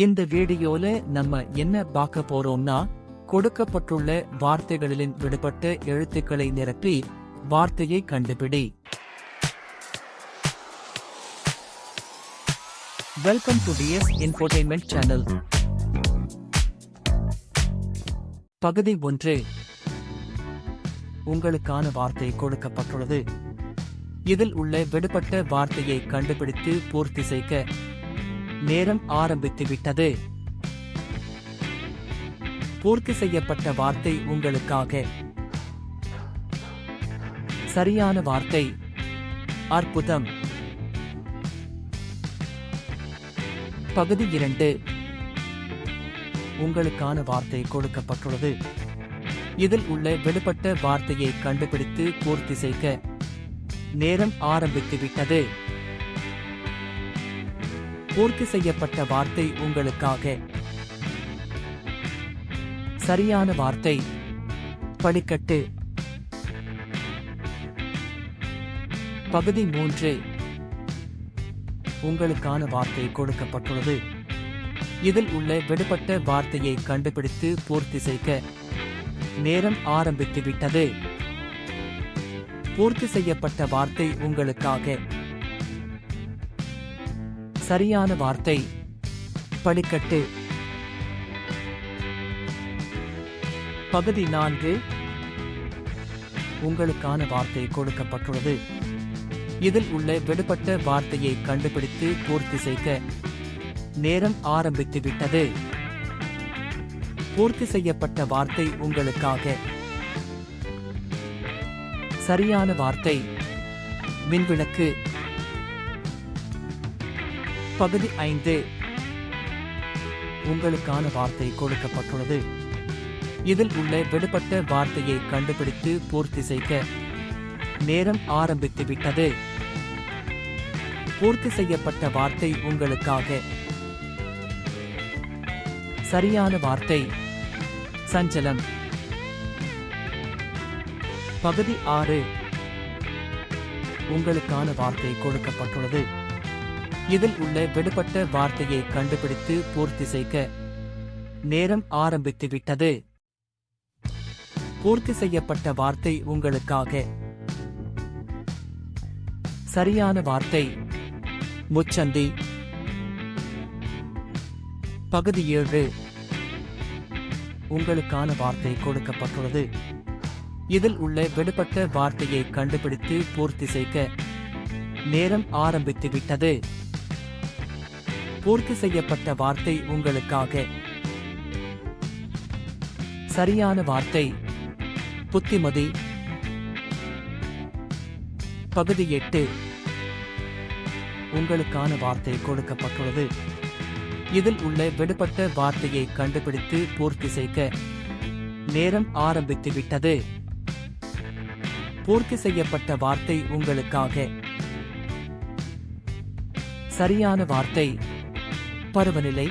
இந்த வீடியோல நம்ம என்ன பார்க்க போறோம்னா கொடுக்கப்பட்டுள்ள வார்த்தைகளின் விடுபட்ட எழுத்துக்களை நிரப்பி வார்த்தையை கண்டுபிடி. Welcome to DS infotainment channel பகுதி ஒன்று. உங்களுக்கான வார்த்தை கொடுக்கப்பட்டுள்ளது. இதில் உள்ள விடுபட்ட வார்த்தையை கண்டுபிடித்து பூர்த்தி செய்க. நேரம் ஆரம்பித்து விட்டது பூர்த்தி செய்யப்பட்ட வார்த்தை உங்களுக்காக. சரியான வார்த்தை. அற்புதம். பகுதி இரண்டு. உங்களுக்கான வார்த்தை கொடுக்கப்பட்டுள்ளது. இதில் உள்ள விடுபட்ட வார்த்தையை கண்டுபிடித்து பூர்த்தி செய்க. நேரம் ஆரம்பித்து விட்டது பூர்த்தி செய்யப்பட்ட வார்த்தை உங்களுக்காக. சரியான வார்த்தை. படிக்கட்டு. பகுதி மூன்று. உங்களுக்கான வார்த்தை கொடுக்கப்பட்டுள்ளது. இதில் உள்ள விடுபட்ட வார்த்தையை கண்டுபிடித்து பூர்த்தி செய்க. நேரம் ஆரம்பித்துவிட்டது. பூர்த்தி செய்யப்பட்ட வார்த்தை உங்களுக்காக. சரியான வார்த்தை. படிக்கட்டு பகுதி நான்கு. உங்களுக்கான வார்த்தை கொடுக்கப்பட்டுள்ளது. இதில் உள்ள விடுபட்ட வார்த்தையை கண்டுபிடித்து பூர்த்தி செய்க. நேரம் ஆரம்பித்து விட்டது. பூர்த்தி செய்யப்பட்ட வார்த்தை உங்களுக்காக. சரியான வார்த்தை. மின்விளக்கு. பகுதி ஐந்து. உங்களுக்கான வார்த்தை கொடுக்கப்பட்டுள்ளது. இதில் உள்ள விடுபட்ட வார்த்தையை கண்டுபிடித்து பூர்த்தி செய்க. நேரம் ஆரம்பித்து விட்டது. பூர்த்தி செய்யப்பட்ட வார்த்தை உங்களுக்காக. சரியான வார்த்தை. சஞ்சலம். பகுதி ஆறு. உங்களுக்கான வார்த்தை கொடுக்கப்பட்டுள்ளது. இதில் உள்ள விடுபட்ட வார்த்தையை கண்டுபிடித்து பூர்த்தி செய்க. நேரம் ஆரம்பித்து விட்டது. பூர்த்தி செய்யப்பட்ட வார்த்தை உங்களுக்காக. சரியான வார்த்தை. முச்சந்தி. பகுதி ஏழு. உங்களுக்கான வார்த்தை கொடுக்கப்பட்டுள்ளது. இதில் உள்ள விடுபட்ட வார்த்தையை கண்டுபிடித்து பூர்த்தி செய்க. நேரம் ஆரம்பித்து விட்டது. பூர்த்தி செய்யப்பட்ட வார்த்தை உங்களுக்காக. சரியான வார்த்தை புத்திமதி. பகுதி எட்டு உங்களுக்கான வார்த்தை கொடுக்கப்பட்டுள்ளது. இதில் உள்ள விடுபட்ட வார்த்தையை கண்டுபிடித்து பூர்த்தி செய்க. நேரம் ஆரம்பித்து விட்டது. பூர்த்தி செய்யப்பட்ட வார்த்தை உங்களுக்காக. சரியான வார்த்தை பருவநிலை.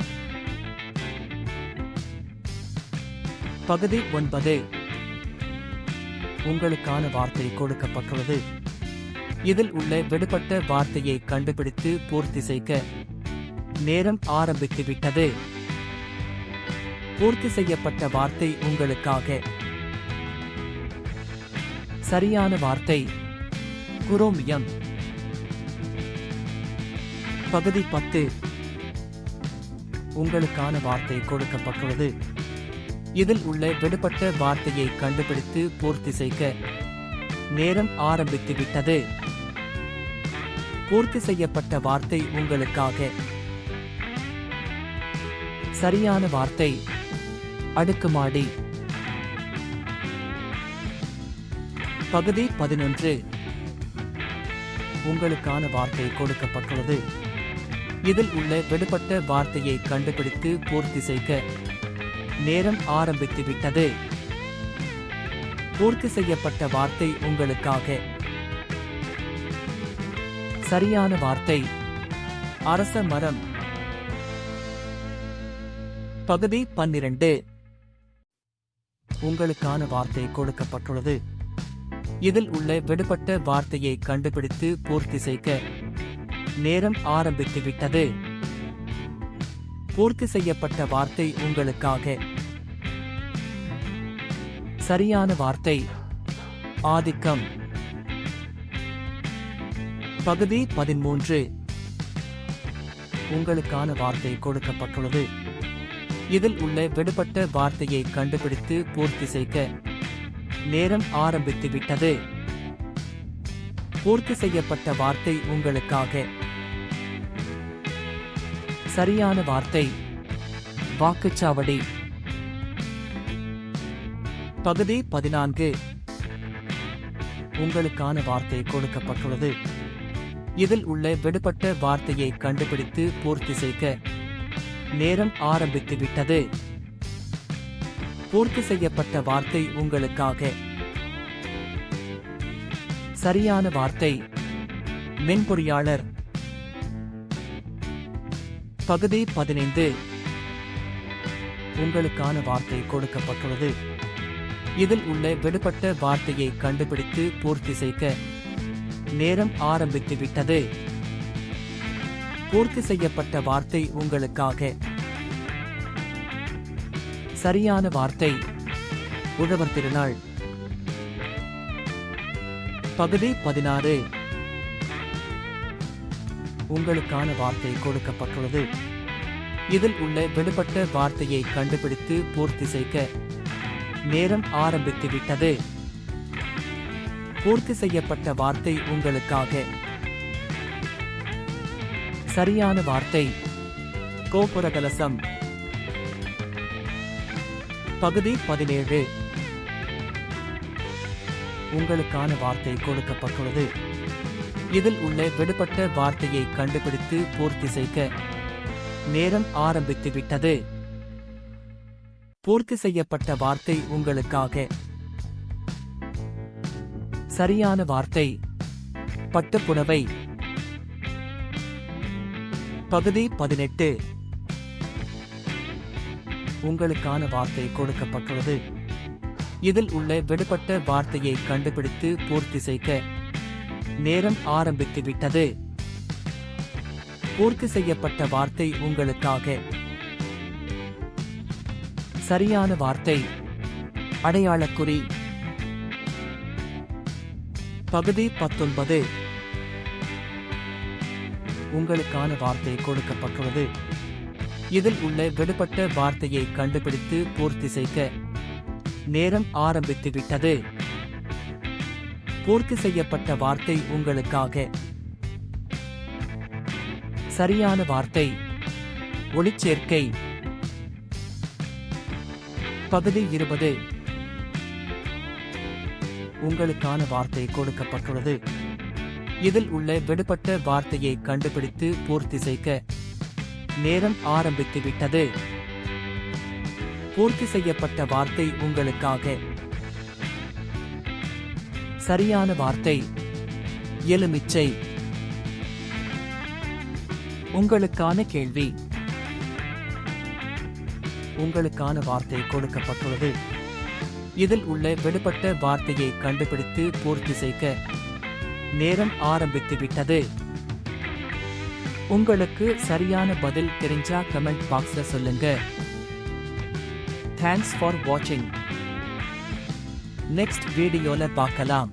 பகுதி ஒன்பது. உங்களுக்கான வார்த்தை கொடுக்கப்பட்டுள்ளது. இதில் உள்ள விடுபட்ட வார்த்தையை கண்டுபிடித்து பூர்த்தி செய்க. நேரம் ஆரம்பித்துவிட்டது பூர்த்தி செய்யப்பட்ட வார்த்தை உங்களுக்காக. சரியான வார்த்தை. குரோமியம். பகுதி பத்து. உங்களுக்கான வார்த்தை கொடுக்கப்பட்டுள்ளது. இதில் உள்ள விடுபட்ட வார்த்தையை கண்டுபிடித்து பூர்த்தி செய்க. நேரம் ஆரம்பித்து விட்டது. பூர்த்தி செய்யப்பட்ட வார்த்தை உங்களுக்காக. சரியான வார்த்தை. அடுக்குமாடி. பகுதி பதினொன்று. உங்களுக்கான வார்த்தை கொடுக்கப்பட்டுள்ளது. இதில் உள்ள விடுபட்ட வார்த்தையை கண்டுபிடித்து பூர்த்தி செய்க. நேரம் ஆரம்பித்து விட்டது. பூர்த்தி செய்யப்பட்ட வார்த்தை உங்களுக்காக. சரியான வார்த்தை. அரச மரம். பகுதி பன்னிரண்டு. உங்களுக்கான வார்த்தை கொடுக்கப்பட்டுள்ளது. இதில் உள்ள விடுபட்ட வார்த்தையை கண்டுபிடித்து பூர்த்தி செய்க. நேரம் ஆரம்பித்து விட்டது பூர்த்தி செய்யப்பட்ட வார்த்தை உங்களுக்காக. சரியான வார்த்தை. ஆதிக்கம். பகுதி பதிமூன்று உங்களுக்கான வார்த்தை கொடுக்கப்பட்டுள்ளது. இதில் உள்ள விடுபட்ட வார்த்தையை கண்டுபிடித்து பூர்த்தி செய்க. நேரம் ஆரம்பித்து விட்டது பூர்த்தி செய்யப்பட்ட வார்த்தை உங்களுக்காக. சரியான வார்த்தை. வாக்குச்சாவடி. பகுதி பதினான்கு. உங்களுக்கான வார்த்தை கொடுக்கப்பட்டுள்ளது. இதில் உள்ள விடுபட்ட வார்த்தையை கண்டுபிடித்து பூர்த்தி செய்க. நேரம் ஆரம்பித்து விட்டது. பூர்த்தி செய்யப்பட்ட வார்த்தை உங்களுக்காக. சரியான வார்த்தை. மென்பொறியாளர். பகுதி பதினைந்து. உங்களுக்கான வார்த்தை கொடுக்கப்பட்டுள்ளது. இதில் உள்ள விடுபட்ட வார்த்தையை கண்டுபிடித்து பூர்த்தி செய்க. நேரம் ஆரம்பித்து விட்டது. பூர்த்தி செய்யப்பட்ட வார்த்தை உங்களுக்காக. சரியான வார்த்தை. உழவர் திருநாள். பகுதி பதினாறு. உங்களுக்கான வார்த்தை கொடுக்கப்பட்டுள்ளது. இதில் உள்ள விடுபட்ட வார்த்தையை கண்டுபிடித்து பூர்த்தி செய்க. நேரம் ஆரம்பித்து விட்டது. பூர்த்தி செய்யப்பட்ட வார்த்தை உங்களுக்காக. சரியான வார்த்தை. கோபுரகலசம். பகுதி பதினேழு. உங்களுக்கான வார்த்தை கொடுக்கப்பட்டுள்ளது. இதில் உள்ள விடுபட்ட வார்த்தையை கண்டுபிடித்து பூர்த்தி செய்க. நேரம் ஆரம்பித்து விட்டது. பூர்த்தி செய்யப்பட்ட வார்த்தை உங்களுக்காக. சரியான வார்த்தை. பட்டுப்புடவை பகுதி பதினெட்டு. உங்களுக்கான வார்த்தை கொடுக்கப்பட்டுள்ளது. இதில் உள்ள விடுபட்ட வார்த்தையை கண்டுபிடித்து பூர்த்தி செய்க. நேரம் ஆரம்பித்து விட்டது பூர்த்தி செய்யப்பட்ட வார்த்தை உங்களுக்காக. சரியான வார்த்தை. அடையாளக்குறி. பகுதி பத்தொன்பது. உங்களுக்கான வார்த்தை கொடுக்கப்பட்டுள்ளது. இதில் உள்ள விடுபட்ட வார்த்தையை கண்டுபிடித்து பூர்த்தி செய்க. நேரம் ஆரம்பித்து விட்டது பூர்த்தி செய்யப்பட்ட வார்த்தை உங்களுக்காக. சரியான வார்த்தை. ஒளிச்சேர்க்கை. பகுதி இருபது. உங்களுக்கான வார்த்தை கொடுக்கப்பட்டுள்ளது. இதில் உள்ள விடுபட்ட வார்த்தையை கண்டுபிடித்து பூர்த்தி செய்க நேரம் ஆரம்பித்து விட்டது பூர்த்தி செய்யப்பட்ட வார்த்தை உங்களுக்காக. சரியான வார்த்தை எலுமிச்சை. உங்களுக்கான கேள்வி. உங்களுக்கான வார்த்தை கொடுக்கப்பட்டுள்ளது. இதில் உள்ள விடுபட்ட வார்த்தையை கண்டுபிடித்து பூர்த்தி செய்க. நேரம் ஆரம்பித்து விட்டது. உங்களுக்கு சரியான பதில் தெரிஞ்சா கமெண்ட் பாக்ஸ்ல சொல்லுங்க. தேங்க்ஸ் ஃபார் வாட்சிங் நெக்ஸ்ட் வீடியோல பார்க்கலாம்.